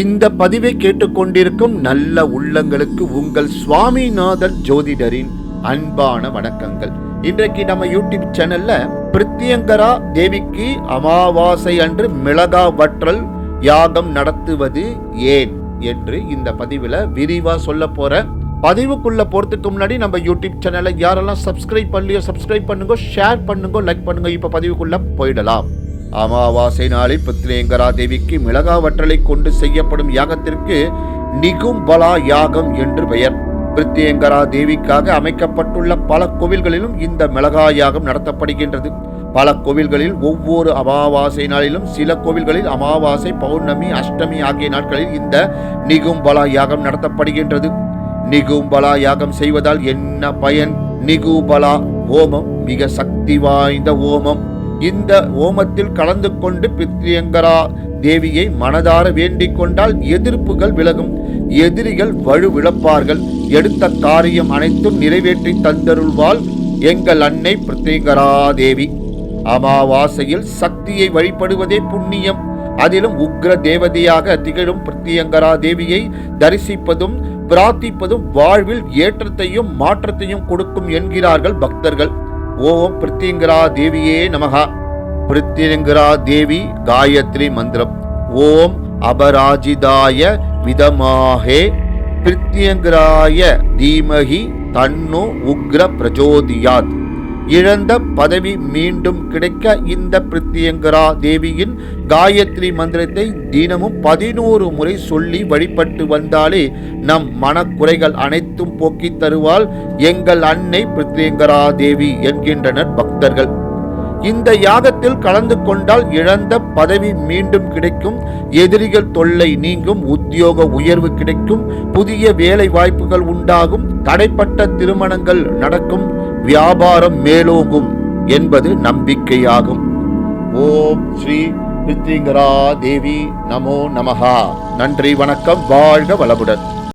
இந்த பதிவை கேட்டுக்கொண்டிருக்கும் நல்ல உள்ளங்களுக்கு உங்கள் சுவாமிநாதன் ஜோதிடரின் அன்பான வணக்கங்கள். இன்றைக்கு நம்ம யூடியூப் சேனல்ல பிரித்தியங்கரா தேவிக்கு அமாவாசை அன்று மிளகா வற்றல் யாகம் நடத்துவது ஏன் என்று இந்த பதிவில் விரிவா சொல்ல போற பதிவுக்குள்ள போறதுக்கு முன்னாடி நம்ம யூடியூப் சேனலை யாரெல்லாம் சப்ஸ்கிரைப் பண்ணலையோ சப்ஸ்கிரைப் பண்ணுங்க ஷேர் பண்ணுங்க லைக் பண்ணுங்க. இப்ப பதிவுக்குள்ள போயிடலாம். அமாவாசை நாளில் பத்ரேங்கரா தேவிக்கு மிளகா வற்றலை கொண்டு செய்யப்படும் யாகத்திற்கு நிகும்பலா யாகம் என்று பெயர். பிரித்தியங்கரா தேவிக்காக அமைக்கப்பட்டுள்ள பல கோவில்களிலும் இந்த மிளகா யாகம் நடத்தப்படுகின்றது. பல கோவில்களில் ஒவ்வொரு அமாவாசை நாளிலும் சில கோவில்களில் அமாவாசை பௌர்ணமி அஷ்டமி ஆகிய நாட்களில் இந்த நிகும்பலா யாகம் நடத்தப்படுகின்றது. நிகும்பலா யாகம் செய்வதால் என்ன பயன்? நிகுபலா ஓமம் மிக சக்தி வாய்ந்த ஓமம் இந்த ஓமத்தில் கலந்து கொண்டு பித்ரியங்கரா தேவியை மனதார வேண்டிக் கொண்டால் எதிர்ப்புகள் விலகும். எதிரிகள் வலுவிழப்பார்கள் எடுத்த காரியம் அனைத்தும் நிறைவேற்றி தந்தருள்வாள் எங்கள் அன்னை பிரித்தியங்கரா தேவி. அமாவாசையில் சக்தியை வழிபடுவதே புண்ணியம். அதிலும் உக்ர தேவதையாக திகழும் பிரித்தியங்கரா தேவியை தரிசிப்பதும் பிரார்த்திப்பதும் வாழ்வில் ஏற்றத்தையும் மாற்றத்தையும் கொடுக்கும் என்கிறார்கள் பக்தர்கள். ஓம் பிரித்தியங்கரா தேவியே நமகா பிரித்தியங்கரா தேவி காயத்ரி மந்திரம். ஓம் அபராஜிதாய விதமாகே. பிரித்தியங்கராய தீமகி தன்னு உக்ர பிரஜோதியாத் இழந்த பதவி மீண்டும் கிடைக்க இந்த பிரித்தியங்கரா தேவியின் காயத்ரி மந்திரத்தை தினமும் பதினோரு முறை சொல்லி வழிபட்டு வந்தாலே நம் மனக்குறைகள் அனைத்தும் போக்கித் தருவாள் எங்கள் அன்னை பிரித்தியங்கரா தேவி என்கின்றனர் பக்தர்கள். இந்த யாகத்தில் கலந்து கொண்டால் இழந்த பதவி மீண்டும் கிடைக்கும் எதிரிகள் தொல்லை நீங்கும் உத்தியோக உயர்வு கிடைக்கும் புதிய வேலை வாய்ப்புகள் உண்டாகும் தடைப்பட்ட திருமணங்கள் நடக்கும் வியாபாரம் மேலோங்கும் என்பது நம்பிக்கையாகும். ஓம் ஸ்ரீ பிரித்திங்கரா தேவி நமோ நமஹா. நன்றி வணக்கம் வாழ்க வளமுடன்.